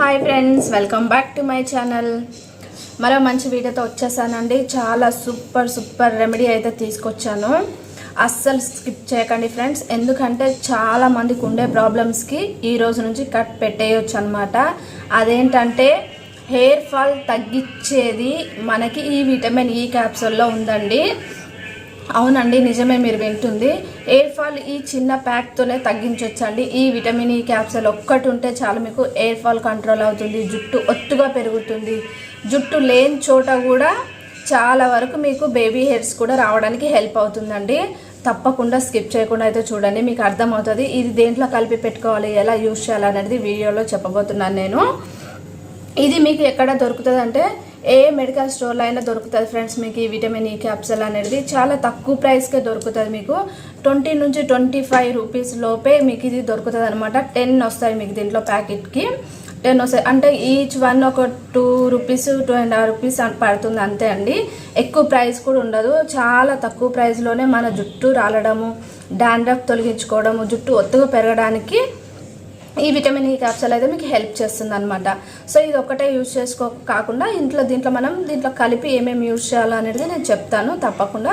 Hi friends welcome back to my channel మరో మంచి వీడియోతో వచ్చేసానండి. చాలా సూపర్ సూపర్ రెమెడీ అయితే తీసుకొచ్చాను. అస్సలు స్కిప్ చేయకండి ఫ్రెండ్స్ ఎందుకంటే చాలా మందికి ఉండే ప్రాబ్లమ్స్కి ఈ రోజు నుంచి కట్ పెట్టేయచ్చు అనమాట అదేంటంటే హెయిర్ ఫాల్ తగ్గించేది మనకి ఈ విటమిన్ ఈ క్యాప్సూల్లో ఉందండి. అవునండి నిజమే మీరు వింటుంది. ఎయిర్ ఫాల్ ఈ చిన్న ప్యాక్తోనే తగ్గించవచ్చండి ఈ విటమిన్ ఈ క్యాప్సూల్ ఒక్కటి ఉంటే చాలు మీకు ఎయిర్ ఫాల్ కంట్రోల్ అవుతుంది జుట్టు ఒత్తుగా పెరుగుతుంది. జుట్టు లేని చోట కూడా చాలా వరకు మీకు బేబీ హెయిర్స్ కూడా రావడానికి హెల్ప్ అవుతుందండి. తప్పకుండా స్కిప్ చేయకుండా అయితే చూడండి మీకు అర్థమవుతుంది. ఇది దేంట్లో కలిపి పెట్టుకోవాలి ఎలా యూజ్ చేయాలనేది వీడియోలో చెప్పబోతున్నాను నేను. ఇది మీకు ఎక్కడ దొరుకుతుంది అంటే ఏ మెడికల్ స్టోర్లో అయినా దొరుకుతుంది ఫ్రెండ్స్ మీకు ఈ విటమిన్ ఈ క్యాప్సూల్ అనేది. చాలా తక్కువ ప్రైస్కే దొరుకుతుంది మీకు. ట్వంటీ నుంచి ట్వంటీ ఫైవ్ రూపీస్ లోపే మీకు ఇది దొరుకుతుంది అనమాట టెన్ వస్తాయి మీకు దీంట్లో ప్యాకెట్కి టెన్ వస్తాయి. అంటే ఈచ్ వన్ ఒక two rupees two and half rupees పడుతుంది అంతే అండి. ఎక్కువ ప్రైస్ కూడా ఉండదు. చాలా తక్కువ ప్రైస్లోనే మన జుట్టు రాలడము డాండ్రఫ్ తొలగించుకోవడము జుట్టు ఒత్తుగా పెరగడానికి ఈ విటమిన్ ఈ క్యాప్సూల్ అయితే మీకు హెల్ప్ చేస్తుంది అనమాట సో ఇది ఒకటే యూజ్ చేసుకో కాకుండా ఇంట్లో దీంట్లో మనం దీంట్లో కలిపి ఏమేమి యూజ్ చేయాలనేది నేను చెప్తాను. తప్పకుండా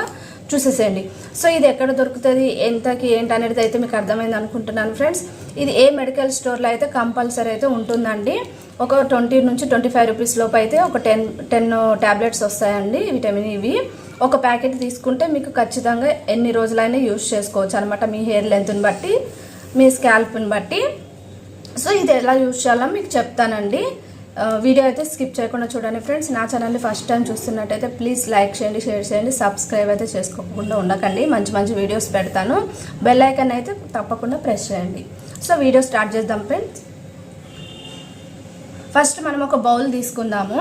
చూసేసేయండి. సో ఇది ఎక్కడ దొరుకుతుంది? ఎంతకి ఏంటి అనేది అయితే మీకు అర్థమైంది అనుకుంటున్నాను ఫ్రెండ్స్. ఇది ఏ మెడికల్ స్టోర్లో అయితే కంపల్సరీ అయితే ఉంటుందండి. ఒక ట్వంటీ నుంచి ట్వంటీ ఫైవ్ రూపీస్ లోపు అయితే ఒక టెన్ టెన్ ట్యాబ్లెట్స్ వస్తాయండి విటమిన్ ఇవి. ఒక ప్యాకెట్ తీసుకుంటే మీకు ఖచ్చితంగా ఎన్ని రోజులైనా యూజ్ చేసుకోవచ్చు అనమాట మీ హెయిర్ లెంత్ని బట్టి మీ స్కాల్ప్ని బట్టి. సో ఇది ఎలా యూజ్ చేయాలో మీకు చెప్తానండి. వీడియో అయితే స్కిప్ చేయకుండా చూడండి ఫ్రెండ్స్ నా ఛానల్ని ఫస్ట్ టైం చూస్తున్నట్టయితే ప్లీజ్ లైక్ చేయండి షేర్ చేయండి సబ్స్క్రైబ్ అయితే చేసుకోకుండా ఉండకండి. మంచి మంచి వీడియోస్ పెడతాను. బెల్ ఐకన్ అయితే తప్పకుండా ప్రెస్ చేయండి. సో వీడియో స్టార్ట్ చేద్దాం ఫ్రెండ్స్ ఫస్ట్ మనం ఒక బౌల్ తీసుకుందాము.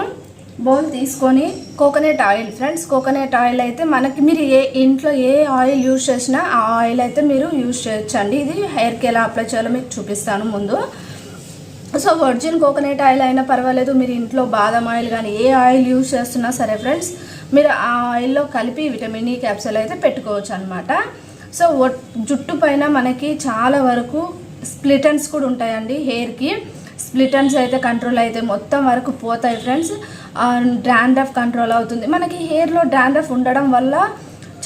బౌల్ తీసుకొని coconut oil. Friends coconut oil అయితే మనకి మీరు ఏ ఇంట్లో ఏ ఆయిల్ యూజ్ చేసినా ఆ ఆయిల్ అయితే మీరు యూజ్ చేయొచ్చండి. ఇది హెయిర్కి ఎలా అప్లై చేయాలో మీకు చూపిస్తాను ముందు. సో వర్జిన్ కోకోనట్ ఆయిల్ అయినా పర్వాలేదు మీరు ఇంట్లో బాదం ఆయిల్ కానీ ఏ ఆయిల్ యూజ్ చేస్తున్నా సరే ఫ్రెండ్స్ మీరు ఆ ఆయిల్లో కలిపి విటమిన్ ఈ క్యాప్సూల్ అయితే పెట్టుకోవచ్చు అనమాట సో జుట్టు పైన మనకి చాలా వరకు స్ప్లిటన్స్ కూడా ఉంటాయండి హెయిర్కి స్ప్లిటన్స్ అయితే కంట్రోల్ అయితే మొత్తం వరకు పోతాయి ఫ్రెండ్స్. డాండ్రఫ్ కంట్రోల్ అవుతుంది. మనకి హెయిర్లో డ్రాండ్రఫ్ ఉండడం వల్ల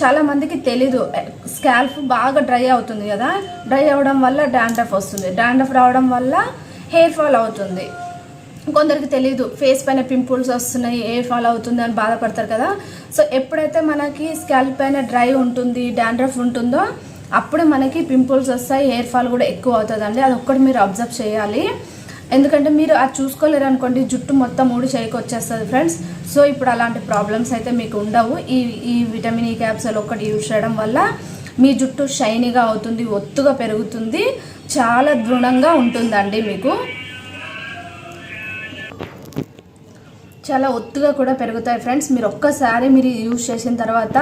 చాలామందికి తెలీదు. స్కాల్ఫ్ బాగా డ్రై అవుతుంది కదా డ్రై అవ్వడం వల్ల డాండ్రఫ్ వస్తుంది. డాండ్రఫ్ రావడం వల్ల హెయిర్ ఫాల్ అవుతుంది. కొందరికి తెలియదు ఫేస్ పైన పింపుల్స్ వస్తున్నాయి హెయిర్ ఫాల్ అవుతుంది అని బాధపడతారు కదా. సో ఎప్పుడైతే మనకి స్కాల్ప్ పైన డ్రై ఉంటుంది డాండ్రఫ్ ఉంటుందో అప్పుడు మనకి పింపుల్స్ వస్తాయి హెయిర్ ఫాల్ కూడా ఎక్కువ అవుతుందండి. అది ఒక్కటి మీరు అబ్జర్వ్ చేయాలి. ఎందుకంటే మీరు అది చూసుకోలేరు అనుకోండి జుట్టు మొత్తం ఊడి చేయికి వచ్చేస్తుంది ఫ్రెండ్స్ సో ఇప్పుడు అలాంటి ప్రాబ్లమ్స్ అయితే మీకు ఉండవు. ఈ ఈ విటమిన్ ఈ క్యాప్సూల్ ఒక్కటి యూజ్ చేయడం వల్ల మీ జుట్టు షైనీగా అవుతుంది ఒత్తుగా పెరుగుతుంది చాలా దృఢంగా ఉంటుందండి మీకు. చాలా ఒత్తుగా కూడా పెరుగుతాయి ఫ్రెండ్స్ మీరు ఒక్కసారి మీరు యూజ్ చేసిన తర్వాత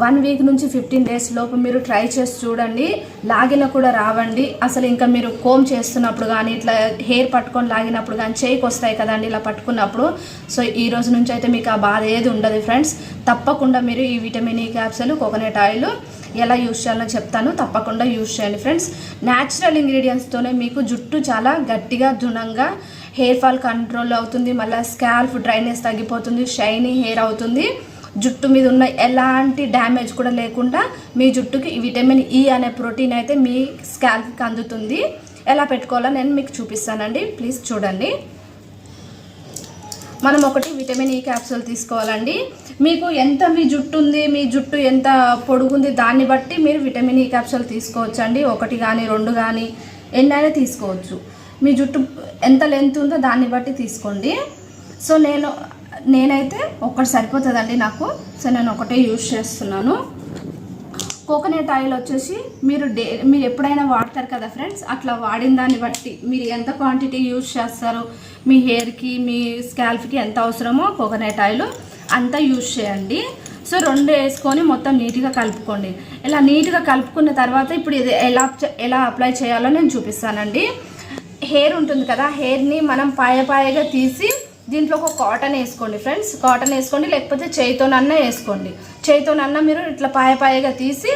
వన్ వీక్ నుంచి ఫిఫ్టీన్ డేస్ లోపు మీరు ట్రై చేసి చూడండి. లాగిన కూడా రావండి. అసలు ఇంకా మీరు కోమ్ చేస్తున్నప్పుడు కానీ ఇట్లా హెయిర్ పట్టుకొని లాగినప్పుడు కానీ చేయికి వస్తాయి కదండి ఇలా పట్టుకున్నప్పుడు. సో ఈ రోజు నుంచి అయితే మీకు ఆ బాధ ఏది ఉండదు ఫ్రెండ్స్ తప్పకుండా మీరు ఈ vitamin E capsule coconut oil ఎలా యూజ్ చేయాలో చెప్తాను. తప్పకుండా యూజ్ చేయండి ఫ్రెండ్స్ న్యాచురల్ ఇంగ్రీడియంట్స్తోనే మీకు జుట్టు చాలా గట్టిగా దృఢంగా హెయిర్ ఫాల్ కంట్రోల్ అవుతుంది. మళ్ళీ స్కాల్ఫ్ డ్రైనేజ్ తగ్గిపోతుంది. షైనీ హెయిర్ అవుతుంది. జుట్టు మీద ఉన్న ఎలాంటి డ్యామేజ్ కూడా లేకుండా మీ జుట్టుకి విటమిన్ ఈ అనే ప్రోటీన్ అయితే మీ స్కాల్ప్కి అందుతుంది. ఎలా పెట్టుకోవాలో నేను మీకు చూపిస్తానండి. ప్లీజ్ చూడండి. మనం ఒకటి విటమిన్ ఈ క్యాప్సూల్ తీసుకోవాలండి. మీకు ఎంత మీ జుట్టు ఉంది మీ జుట్టు ఎంత పొడుగుంది దాన్ని బట్టి మీరు విటమిన్ ఈ క్యాప్సూల్ తీసుకోవచ్చండి. ఒకటి కానీ రెండు కానీ ఎన్నైనా తీసుకోవచ్చు. మీ జుట్టు ఎంత లెంత్ ఉందో దాన్ని బట్టి తీసుకోండి. సో నేను నేనైతే ఒకటి సరిపోతుందండి నాకు. సో నేను ఒకటే యూజ్ చేస్తున్నాను. కోకోనట్ ఆయిల్ వచ్చేసి మీరు డే మీరు ఎప్పుడైనా వాడతారు కదా ఫ్రెండ్స్? అట్లా వాడిన దాన్ని బట్టి మీరు ఎంత క్వాంటిటీ యూజ్ చేస్తారు? మీ హెయిర్కి మీ స్కాల్ప్కి ఎంత అవసరమో కోకోనట్ ఆయిల్ అంతా యూజ్ చేయండి. సో రెండు వేసుకొని మొత్తం నీట్గా కలుపుకోండి. ఇలా నీట్గా కలుపుకున్న తర్వాత ఇప్పుడు ఇది ఎలా ఎలా అప్లై చేయాలో నేను చూపిస్తానండి. హెయిర్ ఉంటుంది కదా హెయిర్ని మనం పాయ పాయగా తీసి దీంట్లో ఒక కాటన్ వేసుకోండి ఫ్రెండ్స్. కాటన్ వేసుకోండి లేకపోతే చేయితోనన్నా వేసుకోండి. చేయితోనన్నా మీరు ఇట్లా పాయ పాయగా తీసి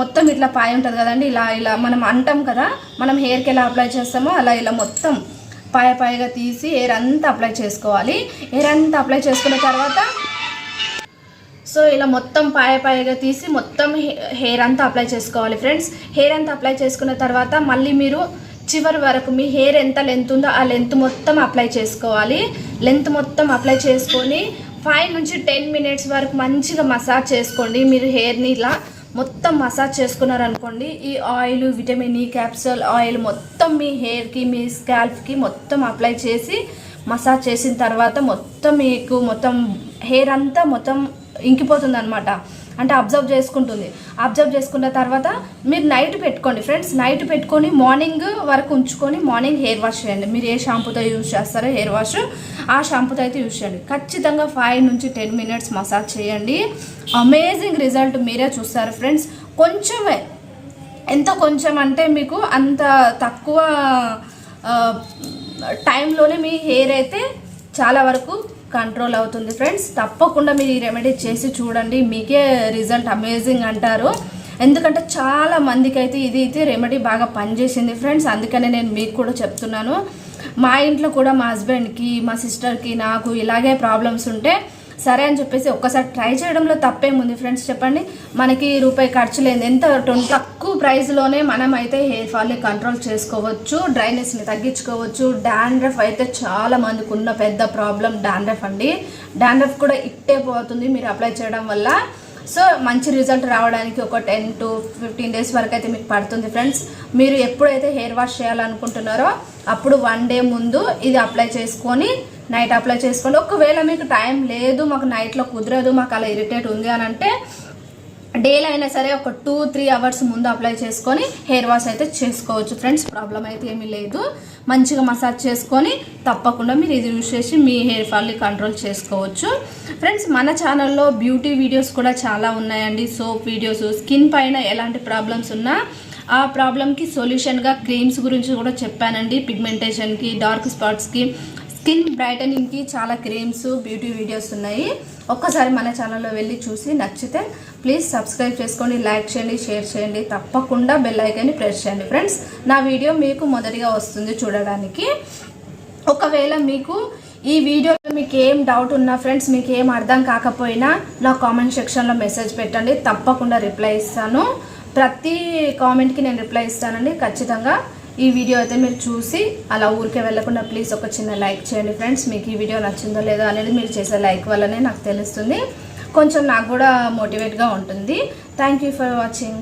మొత్తం ఇట్లా పాయ ఉంటుంది కదండి ఇలా ఇలా మనం అంటాం కదా మనం హెయిర్కి ఎలా అప్లై చేస్తామో అలా ఇలా మొత్తం పాయ పాయగా తీసి హెయిర్ అంతా అప్లై చేసుకోవాలి. హెయిర్ అంతా అప్లై చేసుకున్న తర్వాత సో ఇలా మొత్తం పాయ పాయగా తీసి మొత్తం హెయిర్ అంతా అప్లై చేసుకోవాలి ఫ్రెండ్స్. హెయిర్ అంతా అప్లై చేసుకున్న తర్వాత మళ్ళీ మీరు చివరి వరకు మీ హెయిర్ ఎంత లెంత్ ఉందో ఆ లెంత్ మొత్తం అప్లై చేసుకోవాలి. లెంత్ మొత్తం అప్లై చేసుకొని ఫైవ్ నుంచి టెన్ మినిట్స్ వరకు మంచిగా మసాజ్ చేసుకోండి. మీరు హెయిర్ని ఇలా మొత్తం మసాజ్ చేసుకున్నారనుకోండి ఈ oil vitamin E capsule oil మొత్తం మీ హెయిర్కి మీ స్కాల్ఫ్కి మొత్తం అప్లై చేసి మసాజ్ చేసిన తర్వాత మొత్తం మీకు మొత్తం హెయిర్ అంతా మొత్తం ఇంకిపోతుంది అనమాట అంటే అబ్జర్వ్ చేసుకుంటుంది. అబ్జర్వ్ చేసుకున్న తర్వాత మీరు నైట్ పెట్టుకోండి. ఫ్రెండ్స్ నైట్ పెట్టుకొని మార్నింగ్ వరకు ఉంచుకొని మార్నింగ్ హెయిర్ వాష్ చేయండి. మీరు ఏ షాంపూతో యూజ్ చేస్తారో హెయిర్ వాష్ ఆ షాంపూతో అయితే యూజ్ చేయండి. ఖచ్చితంగా ఫైవ్ నుంచి టెన్ మినిట్స్ మసాజ్ చేయండి. అమేజింగ్ రిజల్ట్ మీరే చూస్తారు ఫ్రెండ్స్ కొంచెమే ఎంత కొంచెం అంటే మీకు అంత తక్కువ టైంలోనే మీ హెయిర్ అయితే చాలా వరకు కంట్రోల్ అవుతుంది ఫ్రెండ్స్. తప్పకుండా మీరు ఈ రెమెడీ చేసి చూడండి. మీకే రిజల్ట్ అమేజింగ్ అంటారు. ఎందుకంటే చాలా మందికి అయితే ఇది అయితే రెమెడీ బాగా పనిచేసింది ఫ్రెండ్స్. అందుకనే నేను మీకు కూడా చెప్తున్నాను. మా ఇంట్లో కూడా మా హస్బెండ్కి మా సిస్టర్కి నాకు ఇలాగే ప్రాబ్లమ్స్ ఉంటే సరే అని చెప్పేసి ఒక్కసారి ట్రై చేయడంలో తప్పేముంది ఫ్రెండ్స్ చెప్పండి? మనకి రూపాయి ఖర్చు లేదు ఎంత తక్కువ ప్రైస్లోనే మనం అయితే హెయిర్ ఫాల్ని కంట్రోల్ చేసుకోవచ్చు డ్రైనెస్ని తగ్గించుకోవచ్చు. డాండ్రఫ్ అయితే చాలా మందికి ఉన్న పెద్ద ప్రాబ్లం డాండ్రఫ్ అండి. డాండ్రఫ్ కూడా ఇట్టే పోతుంది మీరు అప్లై చేయడం వల్ల. సో మంచి రిజల్ట్ రావడానికి ఒక టెన్ టు ఫిఫ్టీన్ డేస్ వరకు అయితే మీకు పడుతుంది ఫ్రెండ్స్ మీరు ఎప్పుడైతే హెయిర్ వాష్ చేయాలనుకుంటున్నారో అప్పుడు వన్ డే ముందు ఇది అప్లై చేసుకొని నైట్ అప్లై చేసుకోండి. ఒకవేళ మీకు టైం లేదు మాకు నైట్లో కుదరదు మాకు అలా ఇరిటేట్ ఉంది అని అంటే డేలో అయినా సరే ఒక టూ త్రీ అవర్స్ ముందు అప్లై చేసుకొని హెయిర్ వాష్ అయితే చేసుకోవచ్చు. ఫ్రెండ్స్ ప్రాబ్లం అయితే ఏమీ లేదు. మంచిగా మసాజ్ చేసుకొని తప్పకుండా మీరు ఇది యూస్ చేసి మీ హెయిర్ ఫాల్ని కంట్రోల్ చేసుకోవచ్చు. ఫ్రెండ్స్ మన ఛానల్లో బ్యూటీ వీడియోస్ కూడా చాలా ఉన్నాయండి. సోప్ వీడియోస్ స్కిన్ పైన ఎలాంటి ప్రాబ్లమ్స్ ఉన్నా ఆ ప్రాబ్లమ్కి సొల్యూషన్గా క్రీమ్స్ గురించి కూడా చెప్పానండి. పిగ్మెంటేషన్కి డార్క్ స్పాట్స్కి స్కిన్ బ్రైటనింగ్కి చాలా క్రీమ్స్ బ్యూటీ వీడియోస్ ఉన్నాయి. ఒక్కసారి మన ఛానల్లో వెళ్ళి చూసి నచ్చితే ప్లీజ్ సబ్స్క్రైబ్ చేసుకోండి లైక్ చేయండి షేర్ చేయండి. తప్పకుండా బెల్ ఐకాన్ని ప్రెస్ చేయండి. ఫ్రెండ్స్ నా వీడియో మీకు మొదటిగా వస్తుంది చూడడానికి. ఒకవేళ మీకు ఈ వీడియోలో మీకు ఏం డౌట్ ఉన్నా ఫ్రెండ్స్ మీకు ఏం అర్థం కాకపోయినా నా కామెంట్ సెక్షన్లో మెసేజ్ పెట్టండి. తప్పకుండా రిప్లై ఇస్తాను. ప్రతి కామెంట్కి నేను రిప్లై ఇస్తానండి. ఖచ్చితంగా ఈ వీడియో అయితే మీరు చూసి అలా ఊరికే వెళ్ళకుండా ప్లీజ్ ఒక చిన్న లైక్ చేయండి ఫ్రెండ్స్. మీకు ఈ వీడియో నచ్చిందో లేదో అనేది మీరు చేసే లైక్ వల్లనే నాకు తెలుస్తుంది. కొంచెం నాకు కూడా మోటివేట్గా ఉంటుంది. Thank you for watching